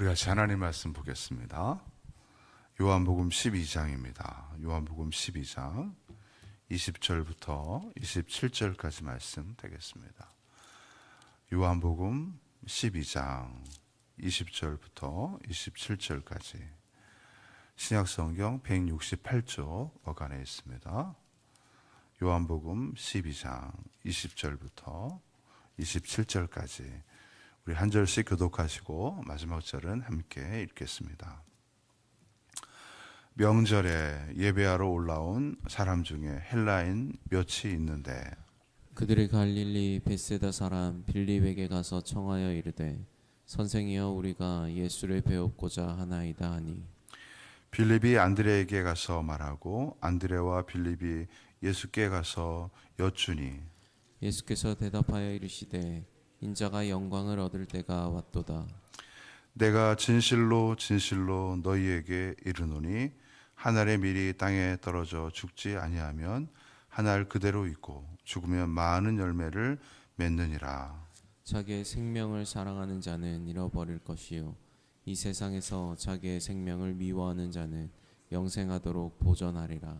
우리 같이 하나님 말씀 보겠습니다. 요한복음 12장입니다. 요한복음 12장 20절부터 27절까지 말씀 되겠습니다. 요한복음 12장 20절부터 27절까지 신약성경 168쪽 어간에 있습니다. 요한복음 12장 20절부터 27절까지 우리 한 절씩 교독하시고 마지막 절은 함께 읽겠습니다. 명절에 예배하러 올라온 사람 중에 헬라인 몇이 있는데? 그들이 갈릴리 베세다 사람 빌립에게 가서 청하여 이르되 선생이여 우리가 예수를 배웠고자 하나이다 하니. 빌립이 안드레에게 가서 말하고 안드레와 빌립이 예수께 가서 여쭈니? 예수께서 대답하여 이르시되 인자가 영광을 얻을 때가 왔도다. 내가 진실로 진실로 너희에게 이르노니 한 알의 밀이 땅에 떨어져 죽지 아니하면 한 알 그대로 있고 죽으면 많은 열매를 맺느니라. 자기의 생명을 사랑하는 자는 잃어버릴 것이요. 이 세상에서 자기의 생명을 미워하는 자는 영생하도록 보존하리라.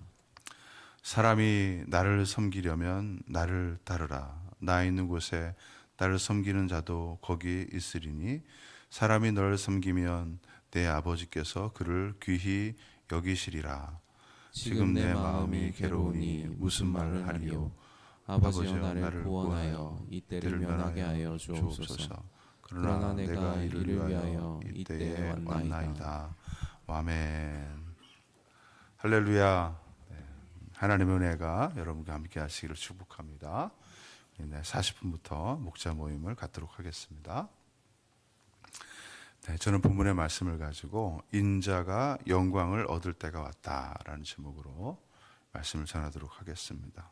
사람이 나를 섬기려면 나를 따르라. 나 있는 곳에 나를 섬기는 자도 거기 있으리니 사람이 너를 섬기면 내 아버지께서 그를 귀히 여기시리라 지금 내 마음이 괴로우니 무슨 말을 하리요 아버지여 나를 구원하여 이때를 면하게 하여 주옵소서 그러나 내가 이를 위하여 이때에 왔나이다. 아멘. 할렐루야. 네, 하나님의 은혜가 여러분과 함께 하시기를 축복합니다. 네, 40분부터 목자 모임을 갖도록 하겠습니다. 네, 저는 본문의 말씀을 가지고 인자가 영광을 얻을 때가 왔다라는 제목으로 말씀을 전하도록 하겠습니다.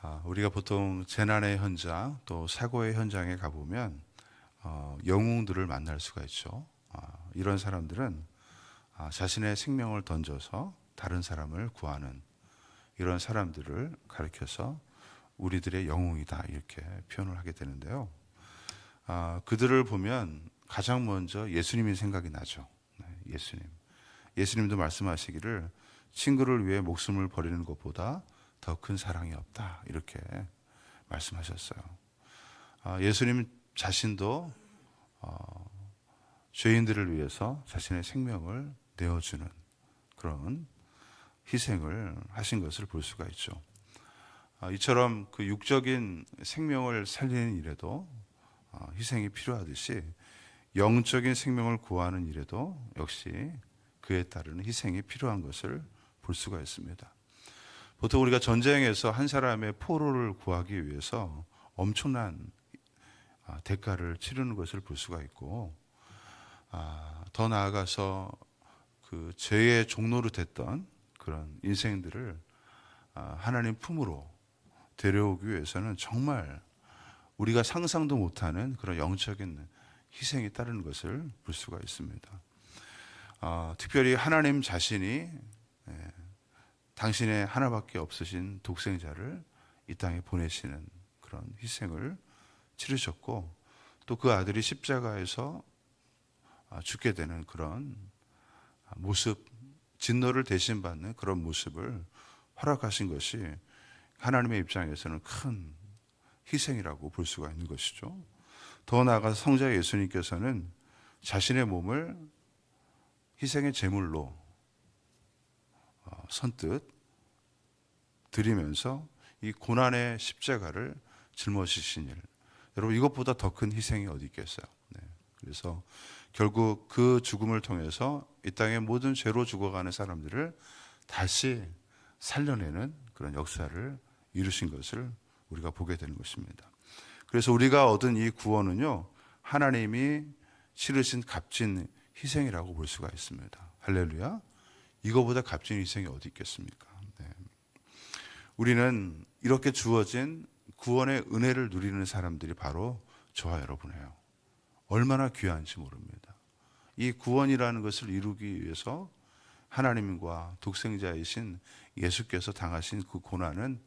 아, 우리가 보통 재난의 현장 또 사고의 현장에 가보면 어, 영웅들을 만날 수가 있죠. 아, 이런 사람들은 아, 자신의 생명을 던져서 다른 사람을 구하는 이런 사람들을 가리켜서 우리들의 영웅이다 이렇게 표현을 하게 되는데요. 아, 그들을 보면 가장 먼저 예수님이 생각이 나죠. 네, 예수님. 예수님도 말씀하시기를 친구를 위해 목숨을 버리는 것보다 더 큰 사랑이 없다 이렇게 말씀하셨어요. 아, 예수님 자신도 어, 죄인들을 위해서 자신의 생명을 내어주는 그런 희생을 하신 것을 볼 수가 있죠. 아, 이처럼 그 육적인 생명을 살리는 일에도 어, 희생이 필요하듯이 영적인 생명을 구하는 일에도 역시 그에 따르는 희생이 필요한 것을 볼 수가 있습니다. 보통 우리가 전쟁에서 한 사람의 포로를 구하기 위해서 엄청난 아, 대가를 치르는 것을 볼 수가 있고 아, 더 나아가서 그 죄의 종로로 됐던 그런 인생들을 아, 하나님 품으로 데려오기 위해서는 정말 우리가 상상도 못하는 그런 영적인 희생이 따르는 것을 볼 수가 있습니다. 어, 특별히 하나님 자신이 예, 당신의 하나밖에 없으신 독생자를 이 땅에 보내시는 그런 희생을 치르셨고 또 그 아들이 십자가에서 아, 죽게 되는 그런 모습, 진노를 대신 받는 그런 모습을 허락하신 것이 하나님의 입장에서는 큰 희생이라고 볼 수가 있는 것이죠. 더 나아가서 성자 예수님께서는 자신의 몸을 희생의 제물로 어, 선뜻 드리면서 이 고난의 십자가를 짊어지신 일. 여러분 이것보다 더 큰 희생이 어디 있겠어요? 네. 그래서 결국 그 죽음을 통해서 이 땅의 모든 죄로 죽어가는 사람들을 다시 살려내는 그런 역사를 이루신 것을 우리가 보게 되는 것입니다. 그래서 우리가 얻은 이 구원은요, 하나님이 치르신 값진 희생이라고 볼 수가 있습니다. 할렐루야. 이거보다 값진 희생이 어디 있겠습니까? 네. 우리는 이렇게 주어진 구원의 은혜를 누리는 사람들이 바로 저와 여러분이에요. 얼마나 귀한지 모릅니다. 이 구원이라는 것을 이루기 위해서 하나님과 독생자이신 예수께서 당하신 그 고난은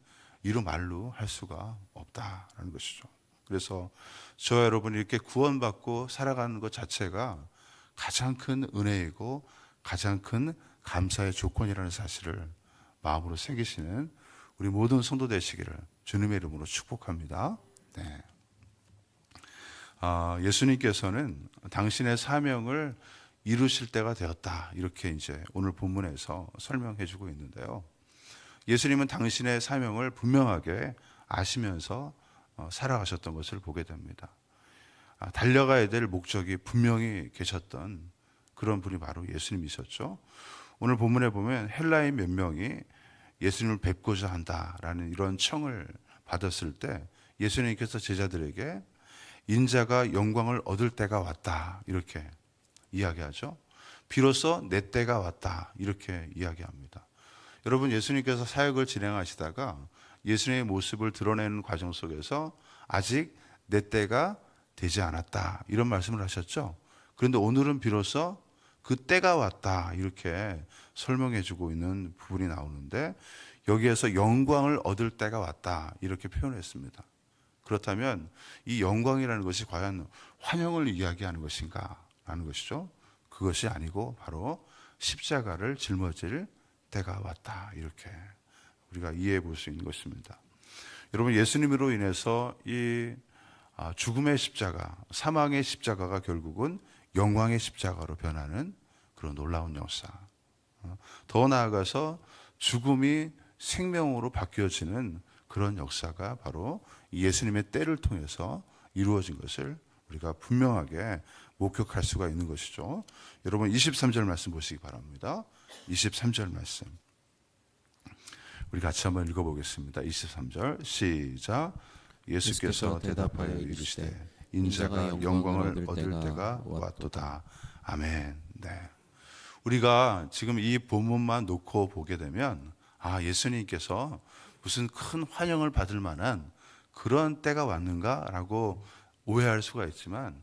이루 말로 할 수가 없다라는 것이죠. 그래서 저 여러분이 이렇게 구원받고 살아가는 것 자체가 가장 큰 은혜이고 가장 큰 감사의 조건이라는 사실을 마음으로 새기시는 우리 모든 성도 되시기를 주님의 이름으로 축복합니다. 네. 아, 예수님께서는 당신의 사명을 이루실 때가 되었다. 이렇게 이제 오늘 본문에서 설명해 주고 있는데요. 예수님은 당신의 사명을 분명하게 아시면서 어, 살아가셨던 것을 보게 됩니다. 아, 달려가야 될 목적이 분명히 계셨던 그런 분이 바로 예수님이셨죠. 오늘 본문에 보면 헬라인 몇 명이 예수님을 뵙고자 한다라는 이런 청을 받았을 때 예수님께서 제자들에게 인자가 영광을 얻을 때가 왔다 이렇게 이야기하죠. 비로소 내 때가 왔다 이렇게 이야기합니다. 여러분 예수님께서 사역을 진행하시다가 예수님의 모습을 드러내는 과정 속에서 아직 내 때가 되지 않았다 이런 말씀을 하셨죠. 그런데 오늘은 비로소 그 때가 왔다 이렇게 설명해 주고 있는 부분이 나오는데 여기에서 영광을 얻을 때가 왔다 이렇게 표현했습니다. 그렇다면 이 영광이라는 것이 과연 환영을 이야기하는 것인가 라는 것이죠. 그것이 아니고 바로 십자가를 짊어질 때가 왔다 이렇게 우리가 이해해 볼 수 있는 것입니다. 여러분 예수님으로 인해서 이 아, 죽음의 십자가, 사망의 십자가가 결국은 영광의 십자가로 변하는 그런 놀라운 역사. 어, 더 나아가서 죽음이 생명으로 바뀌어지는 그런 역사가 바로 이 예수님의 때를 통해서 이루어진 것을 우리가 분명하게 목격할 수가 있는 것이죠. 여러분 23절 말씀 보시기 바랍니다. 23절 말씀. 우리 같이 한번 읽어보겠습니다. 23절 시작. 예수께서 대답하여 이르시되 인자가 영광을 얻을 때가 왔도다. 아멘. 네. 우리가 지금 이 본문만 놓고 보게 되면 아 예수님께서 무슨 큰 환영을 받을 만한 그런 때가 왔는가라고 오해할 수가 있지만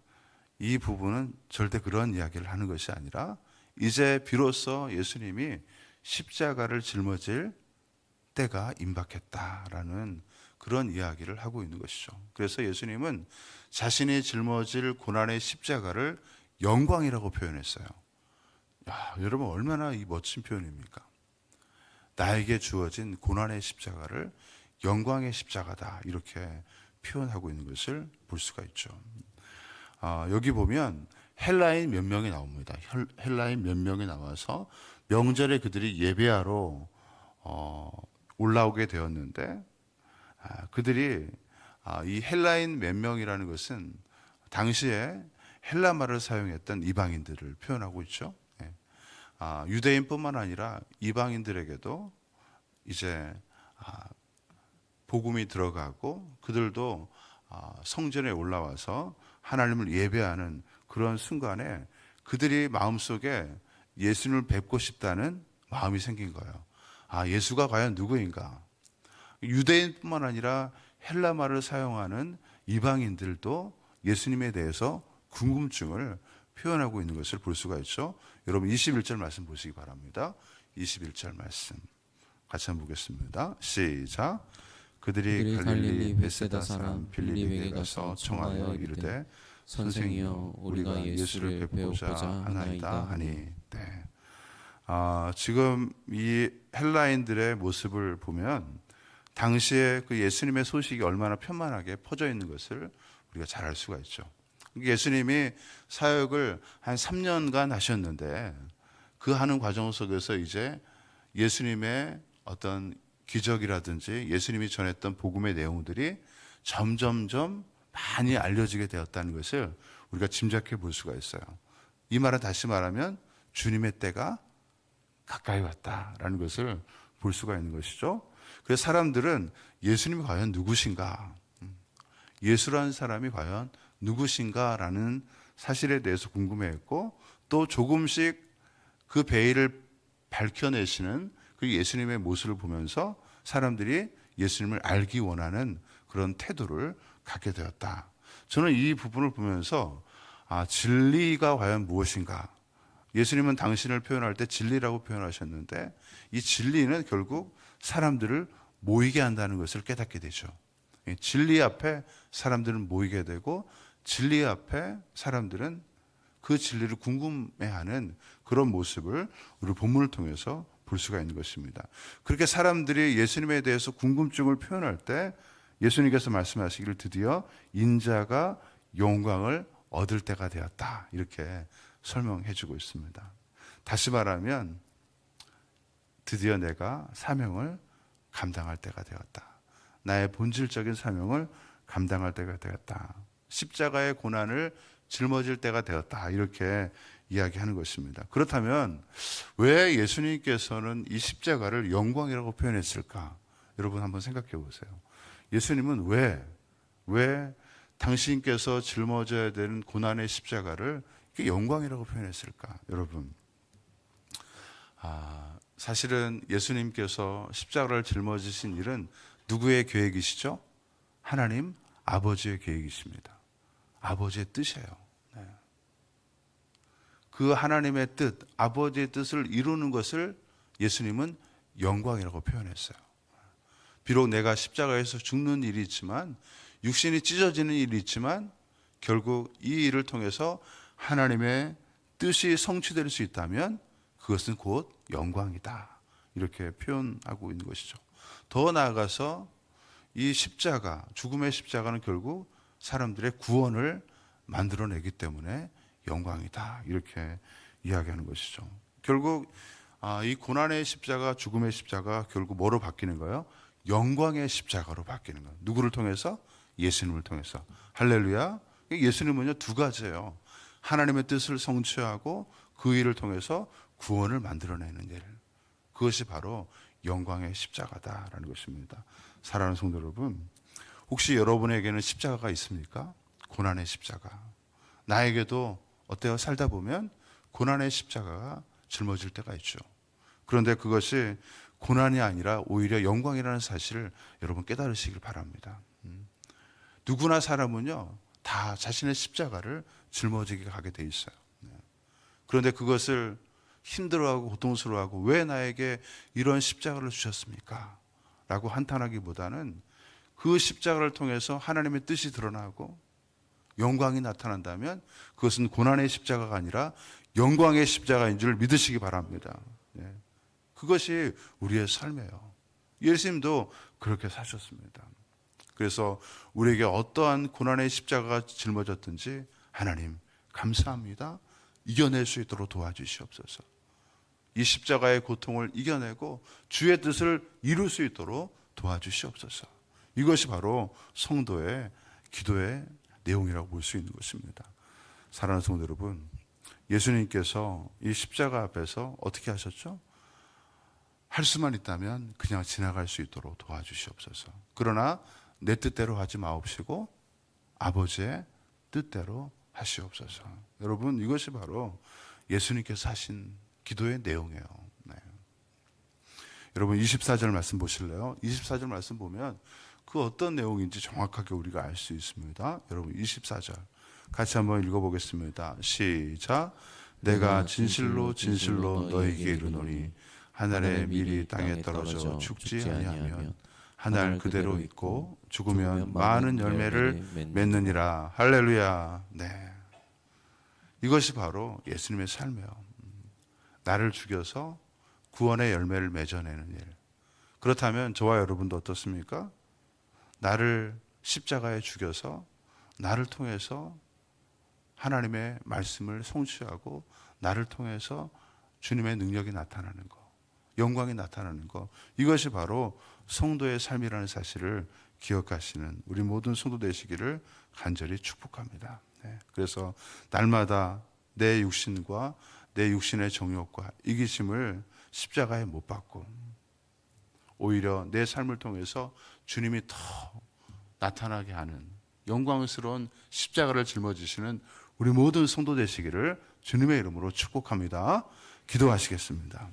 이 부분은 절대 그런 이야기를 하는 것이 아니라 이제 비로소 예수님이 십자가를 짊어질 때가 임박했다라는 그런 이야기를 하고 있는 것이죠. 그래서 예수님은 자신이 짊어질 고난의 십자가를 영광이라고 표현했어요. 야, 여러분 얼마나 이 멋진 표현입니까? 나에게 주어진 고난의 십자가를 영광의 십자가다 이렇게 표현하고 있는 것을 볼 수가 있죠. 아, 여기 보면 헬라인 몇 명이 나옵니다. 헬- 헬라인 몇 명이 나와서 명절에 그들이 예배하러 어, 올라오게 되었는데 아, 그들이 아, 이 헬라인 몇 명이라는 것은 당시에 헬라 말을 사용했던 이방인들을 표현하고 있죠. 예. 아, 유대인뿐만 아니라 이방인들에게도 이제 아, 복음이 들어가고 그들도 아, 성전에 올라와서 하나님을 예배하는 그런 순간에 그들이 마음속에 예수님을 뵙고 싶다는 마음이 생긴 거예요. 아, 예수가 과연 누구인가? 유대인뿐만 아니라 헬라 말을 사용하는 이방인들도 예수님에 대해서 궁금증을 표현하고 있는 것을 볼 수가 있죠. 여러분 21절 말씀 보시기 바랍니다. 21절 말씀 같이 한번 보겠습니다. 시작. 그들이 갈릴리 베세다 사람 빌립에게 가서 청하여 이르되 선생이여 우리가 예수를 배우고자 하나이다 하니 네. 아, 지금 이 헬라인들의 모습을 보면 당시에 그 예수님의 소식이 얼마나 편만하게 퍼져 있는 것을 우리가 잘 알 수가 있죠. 예수님이 사역을 한 3년간 하셨는데 그 하는 과정 속에서 이제 예수님의 어떤 기적이라든지 예수님이 전했던 복음의 내용들이 점점점 많이 알려지게 되었다는 것을 우리가 짐작해 볼 수가 있어요. 이 말은 다시 말하면 주님의 때가 가까이 왔다라는 것을 볼 수가 있는 것이죠. 그래서 사람들은 예수님이 과연 누구신가? 음, 예수라는 사람이 과연 누구신가라는 사실에 대해서 궁금해했고 또 조금씩 그 베일을 밝혀내시는 그 예수님의 모습을 보면서 사람들이 예수님을 알기 원하는 그런 태도를 갖게 되었다. 저는 이 부분을 보면서 아, 진리가 과연 무엇인가? 예수님은 당신을 표현할 때 진리라고 표현하셨는데 이 진리는 결국 사람들을 모이게 한다는 것을 깨닫게 되죠. 이 진리 앞에 사람들은 모이게 되고 진리 앞에 사람들은 그 진리를 궁금해하는 그런 모습을 우리 본문을 통해서 볼 수가 있는 것입니다. 그렇게 사람들이 예수님에 대해서 궁금증을 표현할 때 예수님께서 말씀하시기를 드디어 인자가 영광을 얻을 때가 되었다. 이렇게 설명해 주고 있습니다. 다시 말하면 드디어 내가 사명을 감당할 때가 되었다. 나의 본질적인 사명을 감당할 때가 되었다. 십자가의 고난을 짊어질 때가 되었다. 이렇게 이야기하는 것입니다. 그렇다면 왜 예수님께서는 이 십자가를 영광이라고 표현했을까? 여러분 한번 생각해 보세요. 예수님은 왜, 왜 당신께서 짊어져야 되는 고난의 십자가를 영광이라고 표현했을까? 여러분. 아, 사실은 예수님께서 십자가를 짊어지신 일은 누구의 계획이시죠? 하나님 아버지의 계획이십니다. 아버지의 뜻이에요. 네. 그 하나님의 뜻, 아버지의 뜻을 이루는 것을 예수님은 영광이라고 표현했어요. 비록 내가 십자가에서 죽는 일이 있지만 육신이 찢어지는 일이 있지만 결국 이 일을 통해서 하나님의 뜻이 성취될 수 있다면 그것은 곧 영광이다. 이렇게 표현하고 있는 것이죠. 더 나아가서 이 십자가, 죽음의 십자가는 결국 사람들의 구원을 만들어내기 때문에 영광이다. 이렇게 이야기하는 것이죠. 결국 아, 이 고난의 십자가, 죽음의 십자가 결국 뭐로 바뀌는 거예요? 영광의 십자가로 바뀌는 거예요. 누구를 통해서? 예수님을 통해서. 할렐루야. 예수님은요 두 가지예요. 하나님의 뜻을 성취하고 그 일을 통해서 구원을 만들어내는 일. 그것이 바로 영광의 십자가다라는 것입니다. 사랑하는 성도 여러분, 혹시 여러분에게는 십자가가 있습니까? 고난의 십자가. 나에게도 어때요? 살다 보면 고난의 십자가가 짊어질 때가 있죠. 그런데 그것이 고난이 아니라 오히려 영광이라는 사실을 여러분 깨달으시길 바랍니다. 음. 누구나 사람은요, 다 자신의 십자가를 짊어지게 가게 돼 있어요. 네. 그런데 그것을 힘들어하고 고통스러워하고 왜 나에게 이런 십자가를 주셨습니까? 라고 한탄하기보다는 그 십자가를 통해서 하나님의 뜻이 드러나고 영광이 나타난다면 그것은 고난의 십자가가 아니라 영광의 십자가인 줄 믿으시기 바랍니다. 예. 그것이 우리의 삶이에요. 예수님도 그렇게 사셨습니다. 그래서 우리에게 어떠한 고난의 십자가가 짊어졌든지 하나님 감사합니다. 이겨낼 수 있도록 도와주시옵소서. 이 십자가의 고통을 이겨내고 주의 뜻을 이룰 수 있도록 도와주시옵소서. 이것이 바로 성도의 기도의 내용이라고 볼 수 있는 것입니다. 사랑하는 성도 여러분, 예수님께서 이 십자가 앞에서 어떻게 하셨죠? 할 수만 있다면 그냥 지나갈 수 있도록 도와주시옵소서. 그러나 내 뜻대로 하지 마옵시고 아버지의 뜻대로 하시옵소서. 여러분 이것이 바로 예수님께서 하신 기도의 내용이에요. 네. 여러분 24절 말씀 보실래요? 24절 말씀 보면 그 어떤 내용인지 정확하게 우리가 알 수 있습니다. 여러분 24절 같이 한번 읽어보겠습니다. 시작. 내가 진실로 진실로 너에게 이르노니 하늘의 밀이 땅에 떨어져 죽지 아니하면 하늘 그대로 있고 죽으면 많은 열매를 맺느니라. 할렐루야. 네. 이것이 바로 예수님의 삶이에요. 나를 죽여서 구원의 열매를 맺어내는 일. 그렇다면 저와 여러분도 어떻습니까? 나를 십자가에 죽여서 나를 통해서 하나님의 말씀을 성취하고 나를 통해서 주님의 능력이 나타나는 것, 영광이 나타나는 것. 이것이 바로 성도의 삶이라는 사실을 기억하시는 우리 모든 성도 되시기를 간절히 축복합니다. 네. 그래서 날마다 내 육신과 내 육신의 정욕과 이기심을 십자가에 못 박고 오히려 내 삶을 통해서 주님이 더 나타나게 하는 영광스러운 십자가를 짊어지시는 우리 모든 성도 되시기를 주님의 이름으로 축복합니다. 기도하시겠습니다.